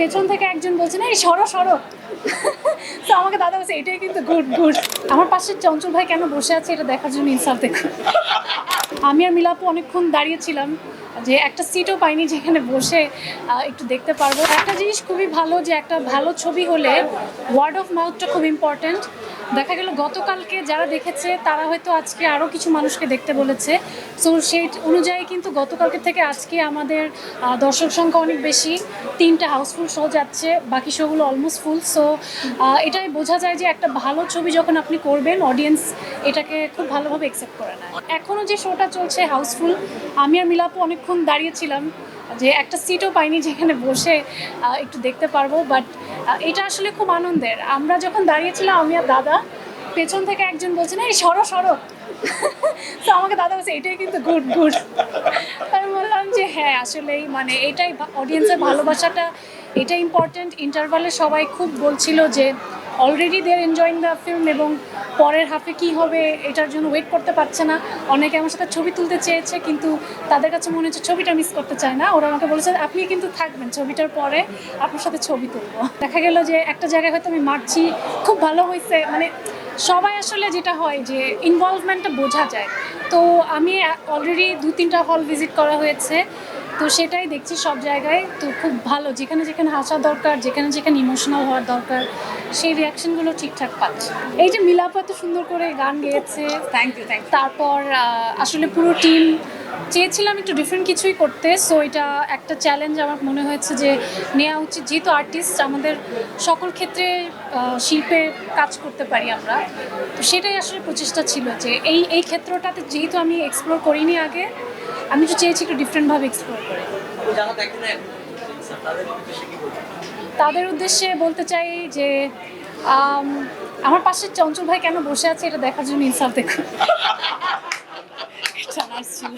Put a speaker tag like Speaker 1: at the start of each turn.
Speaker 1: পেছন থেকে একজন বলছে, না, এই সরো সরো। তো আমাকে দাদা বলছে, এটাই কিন্তু গুড গুড। আমার পাশে চঞ্চল ভাই কেন বসে আছে, এটা দেখার জন্য ইনসাফ দেখুন আমি আর মিলাপু অনেকক্ষণ দাঁড়িয়েছিলাম যে একটা সিটও পাইনি যেখানে বসে একটু দেখতে পারব। একটা জিনিস খুবই ভালো যে একটা ভালো ছবি হলে ওয়ার্ড অফ মাউথটা খুব ইম্পর্ট্যান্ট দেখা গেল গতকালকে যারা দেখেছে, তারা হয়তো আজকে আরও কিছু মানুষকে দেখতে বলেছে। সো সেই অনুযায়ী কিন্তু গতকালকে থেকে আজকে আমাদের দর্শক সংখ্যা অনেক বেশি। তিনটা হাউসফুল শো যাচ্ছে, বাকি শোগুলো অলমোস্ট ফুল সো এটাই বোঝা যায় যে একটা ভালো ছবি যখন আপনি করবেন অডিয়েন্স এটাকে খুব ভালোভাবে অ্যাকসেপ্ট করে নেয়। এখনও যে শোটা চলছে হাউসফুল আমি আর মিলাপু অনেকক্ষণ দাঁড়িয়েছিলাম যে একটা সিটও পাইনি যেখানে বসে একটু দেখতে পারব বাট এটা আসলে খুব আনন্দের। আমরা যখন দাঁড়িয়েছিলাম, আমি আর দাদা, পেছন থেকে একজন বলছে না এই, সরো সরো। তো আমাকে দাদা বলছে, এটাই কিন্তু গুড গুড আমি বললাম যে হ্যাঁ আসলেই মানে এটাই অডিয়েন্সের ভালোবাসাটা। এটা ইম্পর্ট্যান্ট ইন্টারভালে সবাই খুব বলছিল যে already there enjoying the film এবং পরের হাফে কি হবে এটার জন্য ওয়েট করতে পারছে না। অনেকে আমার সাথে ছবি তুলতে চেয়েছে কিন্তু তাদের কাছে মনে হচ্ছে ছবিটা মিস করতে চায় না। ওরা আমাকে বলেছে, আপনি কিন্তু থাকবেন ছবিটার পরে আপনার সাথে ছবি তুলব। দেখা গেল যে একটা জায়গায় হয়তো আমি মারছি, খুব ভালো হয়েছে। মানে সবাই আসলে যেটা হয় যে ইনভলভমেন্টটা বোঝা যায়। তো আমি অলরেডি দু তিনটা হল ভিজিট করা হয়েছে। তো সেটাই দেখছি সব জায়গায়। তো খুব ভালো যেখানে যেখানে হাসা দরকার যেখানে যেখানে ইমোশনাল হওয়ার দরকার সেই রিয়াকশনগুলো ঠিকঠাক পাচ্ছে। এই যে মিলাপ এত সুন্দর করে গান গেয়েছে।
Speaker 2: থ্যাংক ইউ থ্যাংক
Speaker 1: তারপর আসলে পুরো টিম চেয়েছিলাম একটু ডিফারেন্ট কিছুই করতে। সো এটা একটা চ্যালেঞ্জ আমার মনে হয়েছে যে নেওয়া উচিত। যেহেতু আর্টিস্ট আমাদের সকল ক্ষেত্রে শিল্পে কাজ করতে পারি আমরা। তো সেটাই আসলে প্রচেষ্টা ছিল যে এই এই ক্ষেত্রটাতে যেহেতু আমি এক্সপ্লোর করিনি আগে আমি তো চেয়েছি একটু ডিফারেন্টভাবে এক্সপ্লোর করে।
Speaker 3: তাদের উদ্দেশ্যে
Speaker 1: বলতে চাই যে আমার পাশে চঞ্চল ভাই কেন বসে আছে এটা দেখার জন্য ইনসাফ দেখুন ছিল।